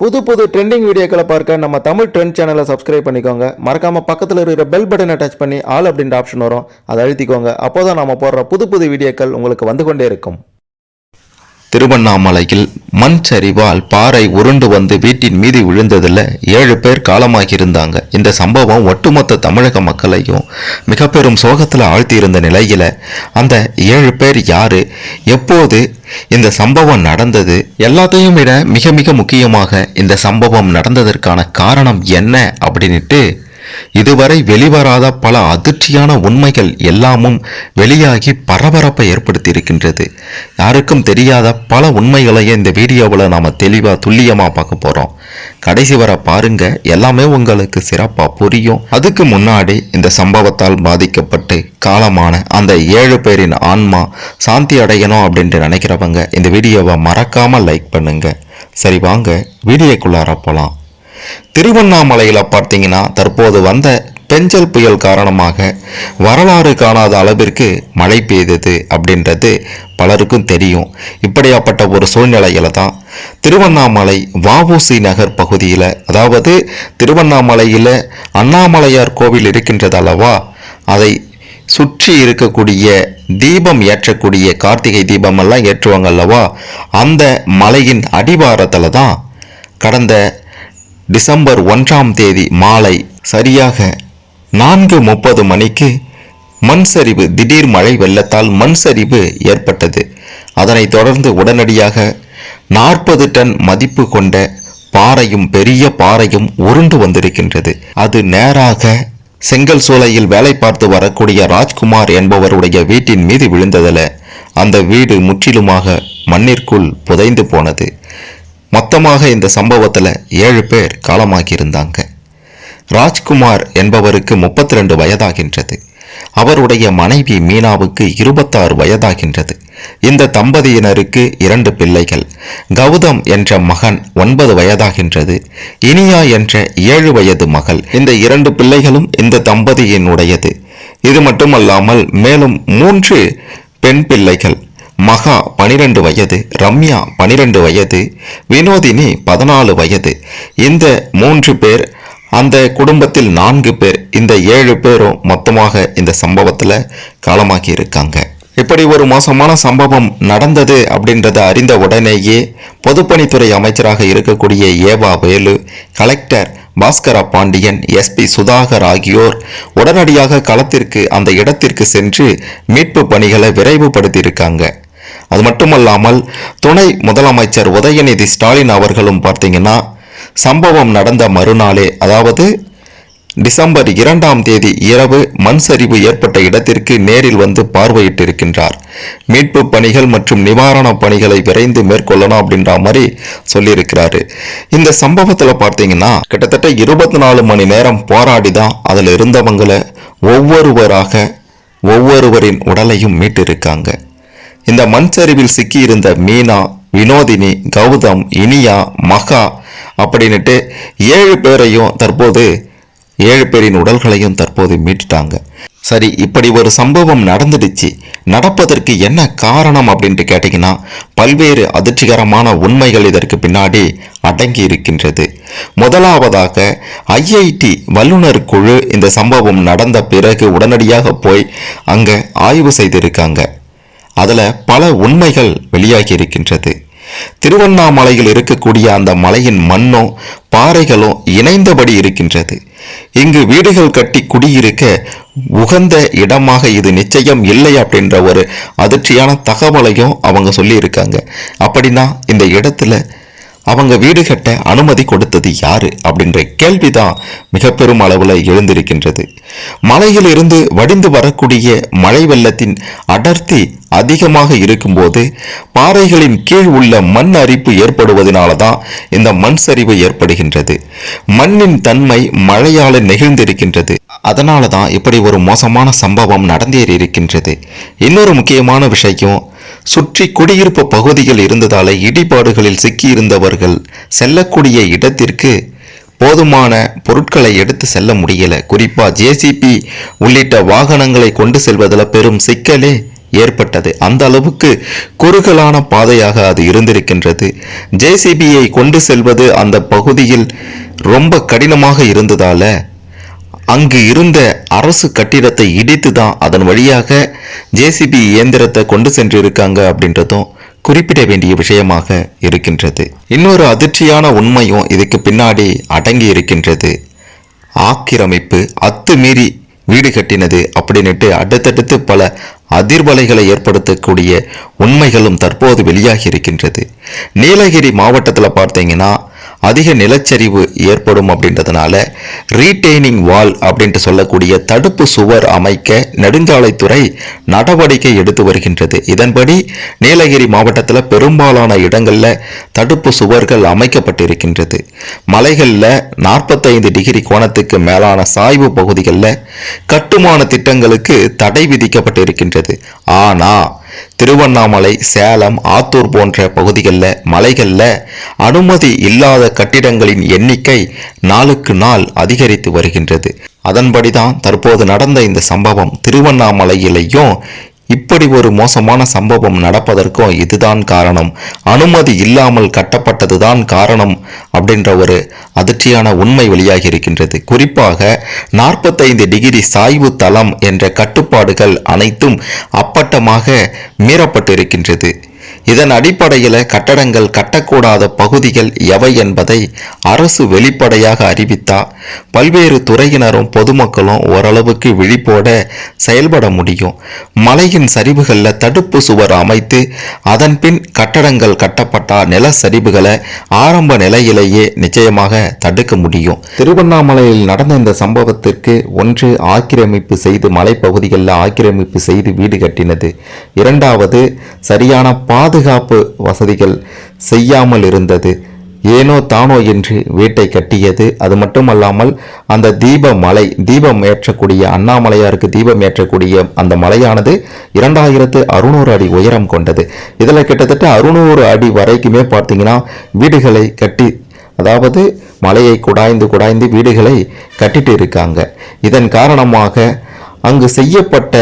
புது புது ட்ரெண்டிங் வீடியோக்களை பார்க்க நம்ம தமிழ் ட்ரெண்ட் சேனலை சப்ஸ்கிரைப் பண்ணிக்கோங்க. மறக்காமல் பக்கத்தில் இருக்கிற பெல் பட்டனை டச் பண்ணி ஆல் அப்படின்ற ஆப்ஷன் வரும். அதை அழுத்திக்கோங்க. அப்போதான் நம்ம போடுற புது புது வீடியோக்கள் உங்களுக்கு வந்து கொண்டே இருக்கும். திருவண்ணாமலையில் மண் சரிவால் பாறை உருண்டு வந்து வீட்டின் மீது விழுந்ததில் ஏழு பேர் காலமாகியிருந்தாங்க. இந்த சம்பவம் ஒட்டுமொத்த தமிழக மக்களையும் மிக பெரும் சோகத்தில் ஆழ்த்தியிருந்த நிலையில் அந்த ஏழு பேர் யாரு எப்போது இந்த சம்பவம் நடந்தது. எல்லாத்தையும் விட மிக மிக முக்கியமாக இந்த சம்பவம் நடந்ததற்கான காரணம் என்ன? அப்படின்ட்டு இதுவரை வெளிவராத பல அதிர்ச்சியான உண்மைகள் எல்லாமும் வெளியாகி பரபரப்பை ஏற்படுத்தி இருக்கின்றது யாருக்கும் தெரியாத பல உண்மைகளையும் இந்த வீடியோவில் நாம தெளிவா துல்லியமா பார்க்க போறோம். கடைசி வர பாருங்க எல்லாமே உங்களுக்கு சிறப்பா புரியும். அதுக்கு முன்னாடி இந்த சம்பவத்தால் பாதிக்கப்பட்டு காலமான அந்த ஏழு பேரின் ஆன்மா சாந்தி அடையணும் அப்படின்ட்டு நினைக்கிறவங்க இந்த வீடியோவை மறக்காம லைக் பண்ணுங்க. சரி வாங்க வீடியோக்குள்ளார போலாம். திருவண்ணாமலையில் பார்த்தீங்கன்னா தற்போது வந்த பெஞ்சல் புயல் காரணமாக வரலாறு காணாத அளவிற்கு மழை பெய்தது அப்படின்றது பலருக்கும் தெரியும். இப்படியாப்பட்ட ஒரு சூழ்நிலையில் தான் திருவண்ணாமலை வஉசி நகர் பகுதியில் அதாவது திருவண்ணாமலையில் அண்ணாமலையார் கோவில் இருக்கின்றது அல்லவா? அதை சுற்றி இருக்கக்கூடிய தீபம் ஏற்றக்கூடிய கார்த்திகை தீபமெல்லாம் ஏற்றுவாங்க அல்லவா? அந்த மலையின் அடிவாரத்தில் தான் கடந்த டிசம்பர் ஒன்றாம் தேதி மாலை சரியாக நான்கு முப்பது மணிக்கு மண் சரிவு திடீர் மழை வெள்ளத்தால் மண் சரிவு ஏற்பட்டது. அதனைத் தொடர்ந்து உடனடியாக நாற்பது டன் மதிப்பு கொண்ட பாறையும் பெரிய பாறையும் உருண்டு வந்திருக்கின்றது. அது நேராக செங்கல் சூளையில் வேலை பார்த்து வரக்கூடிய ராஜ்குமார் என்பவருடைய வீட்டின் மீது விழுந்ததில். அந்த வீடு முற்றிலுமாக மண்ணிற்குள் புதைந்து போனது. மொத்தமாக இந்த சம்பவத்தில் ஏழு பேர் காலமாகியிருந்தாங்க. ராஜ்குமார் என்பவருக்கு முப்பத்தி ரெண்டு வயதாகின்றது. அவருடைய மனைவி மீனாவுக்கு இருபத்தாறு வயதாகின்றது. இந்த தம்பதியினருக்கு இரண்டு பிள்ளைகள். கௌதம் என்ற மகன் ஒன்பது வயதாகின்றது. இனியா என்ற ஏழு வயது மகள். இந்த இரண்டு பிள்ளைகளும் இந்த தம்பதியினுடையது. இது மட்டுமல்லாமல் மேலும் மூன்று பெண் பிள்ளைகள். மகா பனிரெண்டு வயது ரம்யா பனிரெண்டு வயது வினோதினி பதினாலு வயது. இந்த மூன்று பேர் அந்த குடும்பத்தில் நான்கு பேர் இந்த ஏழு பேரும் மொத்தமாக இந்த சம்பவத்தில் காலமாகி இருக்காங்க. இப்படி ஒரு மோசமான சம்பவம் நடந்தது அப்படின்றத அறிந்த உடனேயே பொதுப்பணித்துறை அமைச்சராக இருக்கக்கூடிய ஏவா வேலு கலெக்டர் பாஸ்கரா பாண்டியன் எஸ்பி சுதாகர் ஆகியோர் உடனடியாக களத்திற்கு அந்த இடத்திற்கு சென்று மீட்பு பணிகளை விரைவுபடுத்தியிருக்காங்க. அது மட்டுமல்லாமல் துணை முதலமைச்சர் உதயநிதி ஸ்டாலின் அவர்களும் பார்த்தீங்கன்னா சம்பவம் நடந்த மறுநாளே அதாவது டிசம்பர் இரண்டாம் தேதி இரவு மண் சரிவு ஏற்பட்ட இடத்திற்கு நேரில் வந்து பார்வையிட்டிருக்கின்றார். மீட்பு பணிகள் மற்றும் நிவாரண பணிகளை விரைந்து மேற்கொள்ளணும் அப்படின்ற மாதிரி சொல்லியிருக்கிறாரு. இந்த சம்பவத்தில் பார்த்தீங்கன்னா கிட்டத்தட்ட இருபத்தி நாலு மணி நேரம் போராடி தான் அதில் இருந்தவங்களை ஒவ்வொருவராக ஒவ்வொருவரின் உடலையும் மீட்டிருக்காங்க. இந்த மண் சரிவில் சிக்கியிருந்த மீனா வினோதினி கௌதம் இனியா மகா அப்படின்னுட்டு ஏழு பேரையும் தற்போது ஏழு பேரின் உடல்களையும் தற்போது மீட்டுட்டாங்க. சரி இப்படி ஒரு சம்பவம் நடந்துடுச்சு. நடப்பதற்கு என்ன காரணம் அப்படின்ட்டு கேட்டிங்கன்னா பல்வேறு அதிர்ச்சிகரமான உண்மைகள் இதற்கு பின்னாடி அடங்கி இருக்கின்றது. முதலாவதாக ஐஐடி வல்லுநர் குழு இந்த சம்பவம் நடந்த பிறகு உடனடியாக போய் அங்கே ஆய்வு செய்திருக்காங்க. அதில் பல உண்மைகள் வெளியாகி இருக்கின்றது. திருவண்ணாமலையில் இருக்கக்கூடிய அந்த மலையின் மண்ணும் பாறைகளும் இணைந்தபடி இருக்கின்றது. இங்கு வீடுகள் கட்டி குடியிருக்க உகந்த இடமாக இது நிச்சயம் இல்லை அப்படின்ற ஒரு அதிர்ச்சியான தகவலையும் அவங்க சொல்லியிருக்காங்க. அப்படின்னா இந்த இடத்துல அவங்க வீடு கட்ட அனுமதி கொடுத்தது யாரு அப்படின்ற கேள்விதான் மிக பெரும் அளவில் எழுந்திருக்கின்றது. மலையில் இருந்து வடிந்து வரக்கூடிய மழை வெள்ளத்தின் அடர்த்தி அதிகமாக இருக்கும்போது பாறைகளின் கீழ் உள்ள மண் அரிப்பு ஏற்படுவதனால தான் இந்த மண் சரிவு ஏற்படுகின்றது. மண்ணின் தன்மை மழையால் நெகிழ்ந்திருக்கின்றது. அதனால தான் இப்படி ஒரு மோசமான சம்பவம் நடந்தேறி இருக்கின்றது இன்னொரு முக்கியமான விஷயம் சுற்றி குடியிருப்பு பகுதிகள் இருந்ததால இடிபாடுகளில் சிக்கியிருந்தவர்கள் செல்லக்கூடிய இடத்திற்கு போதுமான பொருட்களை எடுத்து செல்ல முடியல. குறிப்பாக ஜேசிபி உள்ளிட்ட வாகனங்களை கொண்டு செல்வதில் பெரும் சிக்கலே ஏற்பட்டது. அந்த அளவுக்கு குறுகலான பாதையாக அது இருந்திருக்கின்றது. ஜேசிபியை கொண்டு செல்வது அந்த பகுதியில் ரொம்ப கடினமாக இருந்ததால அங்கு இருந்த அரசு கட்டிடத்தை இடித்து தான் அதன் வழியாக ஜேசிபி இயந்திரத்தை கொண்டு சென்றிருக்காங்க அப்படின்றதும் குறிப்பிட வேண்டிய விஷயமாக இருக்கின்றது. இன்னொரு அதிர்ச்சியான உண்மையும் இதுக்கு பின்னாடி அடங்கி இருக்கின்றது. ஆக்கிரமிப்பு அத்துமீறி வீடு கட்டினது அப்படின்னுட்டு அடுத்தடுத்து பல அதிர்வலைகளை ஏற்படுத்தக்கூடிய உண்மைகளும் தற்போது வெளியாகி இருக்கின்றது. நீலகிரி மாவட்டத்தில் பார்த்தீங்கன்னா அதிக நிலச்சரிவு ஏற்படும் அப்படின்றதுனால ரீட்டைனிங் வால் அப்படின்ட்டு சொல்லக்கூடிய தடுப்பு சுவர் அமைக்க நெடுஞ்சாலைத்துறை நடவடிக்கை எடுத்து வருகின்றது. இதன்படி நீலகிரி மாவட்டத்தில் பெரும்பாலான இடங்களில் தடுப்பு சுவர்கள் அமைக்கப்பட்டிருக்கின்றது. மலைகளில் நாற்பத்தைந்து டிகிரி கோணத்துக்கு மேலான சாய்வு பகுதிகளில் கட்டுமான திட்டங்களுக்கு தடை விதிக்கப்பட்டிருக்கின்றது. ஆனால் திருவண்ணாமலை சேலம் ஆத்தூர் போன்ற பகுதிகளில் மலைகளில் அனுமதி இல்லாத கட்டிடங்களின் எண்ணிக்கை நாளுக்கு நாள் அதிகரித்து வருகின்றது. அதன்படிதான் தற்போது நடந்த இந்த சம்பவம். திருவண்ணாமலையிலையும் இப்படி ஒரு மோசமான சம்பவம் நடப்பதற்கும் இதுதான் காரணம். அனுமதி இல்லாமல் கட்டப்பட்டதுதான் காரணம் அப்படின்ற ஒரு அதிர்ச்சியான உண்மை வெளியாகி இருக்கின்றது குறிப்பாக நாற்பத்தைந்து டிகிரி சாய்வு தளம் என்ற கட்டுப்பாடுகள் அனைத்தும் அப்பட்டமாக மீறப்பட்டிருக்கின்றது. இதன் அடிப்படையில் கட்டடங்கள் கட்டக்கூடாத பகுதிகள் எவை என்பதை அரசு வெளிப்படையாக அறிவித்தா பல்வேறு துறையினரும் பொதுமக்களும் ஓரளவுக்கு விழிப்போட செயல்பட முடியும். மலையின் சரிவுகளில் தடுப்பு சுவர் அமைத்து அதன் பின் கட்டடங்கள் கட்டப்பட்டா நில சரிவுகளை ஆரம்ப நிலையிலேயே நிச்சயமாக தடுக்க முடியும். திருவண்ணாமலையில் நடந்த இந்த சம்பவத்திற்கு ஒன்று ஆக்கிரமிப்பு செய்து மலைப்பகுதிகளில் ஆக்கிரமிப்பு செய்து வீடு கட்டினது. இரண்டாவது சரியான பாதுகாப்பு வசதிகள் செய்யாமல் இருந்தது. ஏனோ தானோ என்று வீட்டை கட்டியது. அது மட்டுமல்லாமல் அந்த தீப மலை தீபம் ஏற்றக்கூடிய அண்ணாமலையாருக்கு தீபம் ஏற்றக்கூடிய அந்த மலையானது இரண்டாயிரத்து அறுநூறு அடி உயரம் கொண்டது. இதில் கிட்டத்தட்ட அறுநூறு அடி வரைக்குமே பார்த்தீங்கன்னா வீடுகளை கட்டி அதாவது மலையை குடாய்ந்து குடாய்ந்து வீடுகளை கட்டிட்டு இருக்காங்க. இதன் காரணமாக அங்கு செய்யப்பட்ட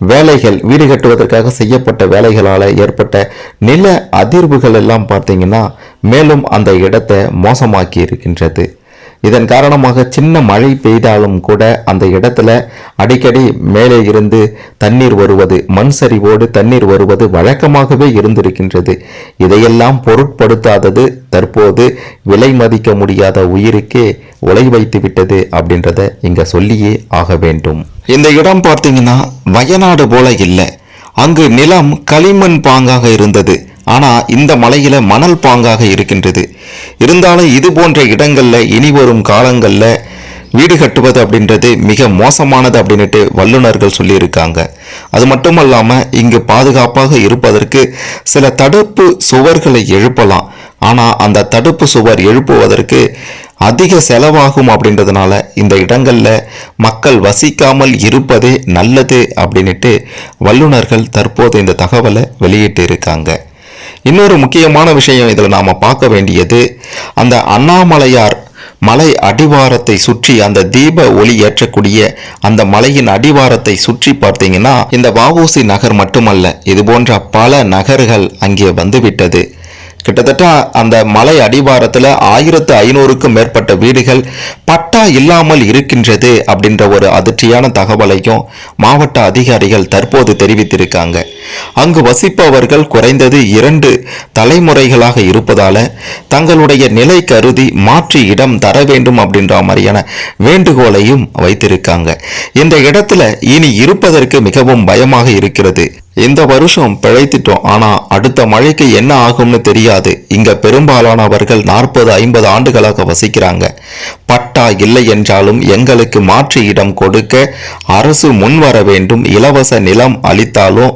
வேலைகள் வீடு கட்டுவதற்காக செய்யப்பட்ட வேலைகளால் ஏற்பட்ட நில அதிர்வுகள் எல்லாம் பார்த்தீங்கன்னா மேலும் அந்த இடத்தை மோசமாக்கி இருக்கின்றது. இதன் காரணமாக சின்ன மழை பெய்தாலும் கூட அந்த இடத்துல அடிக்கடி மேலே இருந்து தண்ணீர் வருவது மண் சரிவோடு தண்ணீர் வருவது வழக்கமாகவே இருந்திருக்கின்றது. இதையெல்லாம் பொருட்படுத்தாதது தற்போது விலை மதிக்க முடியாத உயிருக்கே உலை வைத்து விட்டது அப்படின்றத இங்க சொல்லியே ஆக வேண்டும். இந்த இடம் பார்த்தீங்கன்னா வயநாடு போல இல்லை. அங்கு நிலம் களிமண் பாங்காக இருந்தது. ஆனால் இந்த மலையில் மணல் பாங்காக இருக்கின்றது. இருந்தாலும் இது போன்ற இடங்களில் இனி வரும் காலங்களில் வீடு கட்டுவது அப்படின்றது மிக மோசமானது அப்படின்னுட்டு வல்லுநர்கள் சொல்லியிருக்காங்க. அது மட்டுமல்லாம இங்கு பாதுகாப்பாக இருப்பதற்கு சில தடுப்பு சுவர்களை எழுப்பலாம். ஆனால் அந்த தடுப்பு சுவர் எழுப்புவதற்கு அதிக செலவாகும் அப்படின்றதுனால இந்த இடங்களில் மக்கள் வசிக்காமல் இருப்பதே நல்லது அப்படின்னுட்டு வல்லுநர்கள் தற்போது இந்த தகவலை வெளியிட்டு இருக்காங்க. இன்னொரு முக்கியமான விஷயம் இதில் நாம் பார்க்க வேண்டியது அந்த அண்ணாமலையார் மலை அடிவாரத்தை சுற்றி அந்த தீப ஒளி ஏற்றக்கூடிய அந்த மலையின் அடிவாரத்தை சுற்றி பார்த்தீங்கன்னா இந்த வாவூசி நகர் மட்டுமல்ல இது போன்ற பல நகர்கள் அங்கே வந்துவிட்டது. கிட்டத்தட்ட அந்த மலை அடிவாரத்தில் ஆயிரத்து ஐநூறுக்கும் மேற்பட்ட வீடுகள் பட்டா இல்லாமல் இருக்கின்றது அப்படின்ற ஒரு அதிர்ச்சியான தகவலையும் மாவட்ட அதிகாரிகள் தற்போது தெரிவித்திருக்காங்க. அங்கு வசிப்பவர்கள் குறைந்தது இரண்டு தலைமுறைகளாக இருப்பதால தங்களுடைய நிலை கருதி மாற்றி இடம் தர வேண்டும் அப்படின்ற மாதிரியான வேண்டுகோளையும் வைத்திருக்காங்க. இந்த இடத்துல இனி இருப்பதற்கு மிகவும் பயமாக இருக்கிறது. இந்த வருஷம் பிழைத்திட்டோம் ஆனா அடுத்த மழைக்கு என்ன ஆகும்னு தெரியாது. இங்க பெரும்பாலானவர்கள் நாற்பது ஐம்பது ஆண்டுகளாக வசிக்கிறாங்க. பட்டா இல்லை என்றாலும் எங்களுக்கு மாற்று இடம் கொடுக்க அரசு முன்வர வேண்டும். இலவச நிலம் அளித்தாலும்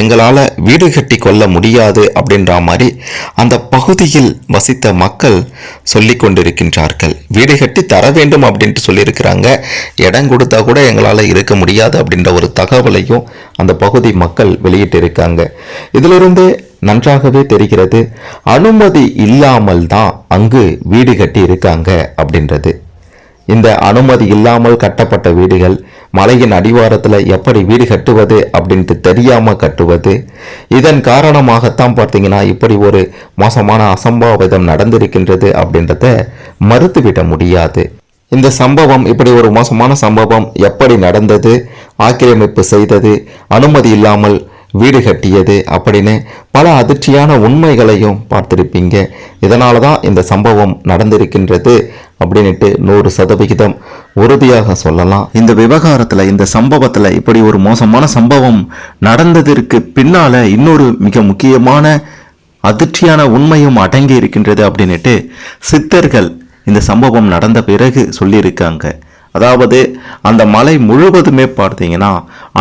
எங்களால வீடு கட்டி கொள்ள முடியாது அப்படின்ற மாதிரி அந்த பகுதியில் வசித்த மக்கள் சொல்லி கொண்டிருக்கின்றார்கள். வீடு கட்டி தர வேண்டும் அப்படின்ட்டு சொல்லியிருக்கிறாங்க. இடம் கொடுத்தா கூட எங்களால் இருக்க முடியாது அப்படின்ற ஒரு தகவலையும் அந்த பகுதி மக்கள் வெளியிட்டிருக்காங்க. இதிலிருந்து நன்றாகவே தெரிகிறது அனுமதி இல்லாமல் தான் அங்கு வீடு கட்டி இருக்காங்க அப்படின்றது. இந்த அனுமதி இல்லாமல் கட்டப்பட்ட வீடுகள் மலையின் அடிவாரத்தில் எப்படி வீடு கட்டுவது அப்படின்ட்டு தெரியாமல் கட்டுவது. இதன் காரணமாகத்தான் பார்த்தீங்கன்னா இப்படி ஒரு மோசமான அசம்பாவிதம் நடந்திருக்கின்றது அப்படின்றத மறுத்துவிட முடியாது. இந்த சம்பவம் இப்படி ஒரு மோசமான சம்பவம் எப்படி நடந்தது ஆக்கிரமிப்பு செய்தது அனுமதி இல்லாமல் வீடு கட்டியது அப்படின்னு பல அதிர்ச்சியான உண்மைகளையும் பார்த்துருப்பீங்க. இதனால தான் இந்த சம்பவம் நடந்திருக்கின்றது அப்படின்ட்டு நூறு சதவிகிதம் உறுதியாக சொல்லலாம். இந்த விவகாரத்தில் இந்த சம்பவத்தில் இப்படி ஒரு மோசமான சம்பவம் நடந்ததற்கு பின்னால் இன்னொரு மிக முக்கியமான அதிர்ச்சியான உண்மையும் அடங்கி இருக்கின்றது அப்படின்னுட்டு சித்தர்கள் இந்த சம்பவம் நடந்த பிறகு சொல்லியிருக்காங்க. அதாவது அந்த மலை முழுவதுமே பார்த்தீங்கன்னா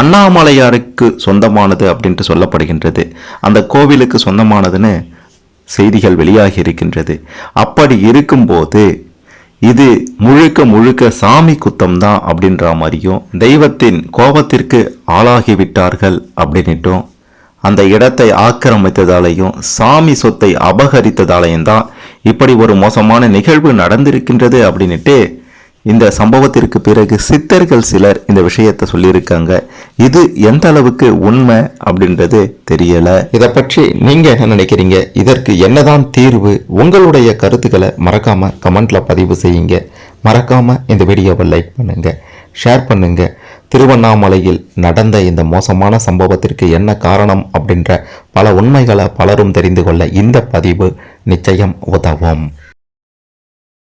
அண்ணாமலையாருக்கு சொந்தமானது அப்படின்ட்டு சொல்லப்படுகின்றது. அந்த கோவிலுக்கு சொந்தமானதுன்னு செய்திகள் வெளியாகி இருக்கின்றது. அப்படி இருக்கும்போது இது முழுக்க முழுக்க சாமி குத்தம் தான் அப்படின்ற மாதிரியும் தெய்வத்தின் கோபத்திற்கு ஆளாகிவிட்டார்கள் அப்படின்னுட்டும் அந்த இடத்தை ஆக்கிரமித்ததாலையும் சாமி சொத்தை அபகரித்ததாலையும் தான் இப்படி ஒரு மோசமான நிகழ்வு நடந்திருக்கின்றது அப்படின்னுட்டு இந்த சம்பவத்திற்கு பிறகு சித்தர்கள் சிலர் இந்த விஷயத்தை சொல்லியிருக்காங்க. இது எந்த அளவுக்கு உண்மை அப்படின்றது தெரியல. இதை பற்றி நீங்க என்ன நினைக்கிறீங்க? இதற்கு என்னதான் தீர்வு? உங்களுடைய கருத்துக்களை மறக்காம கமெண்ட்ல பதிவு செய்யுங்க. மறக்காம இந்த வீடியோவை லைக் பண்ணுங்க. ஷேர் பண்ணுங்க. திருவண்ணாமலையில் நடந்த இந்த மோசமான சம்பவத்திற்கு என்ன காரணம் அப்படின்ற பல உண்மைகளை பலரும் தெரிந்து கொள்ள இந்த பதிவு நிச்சயம் உதவும்.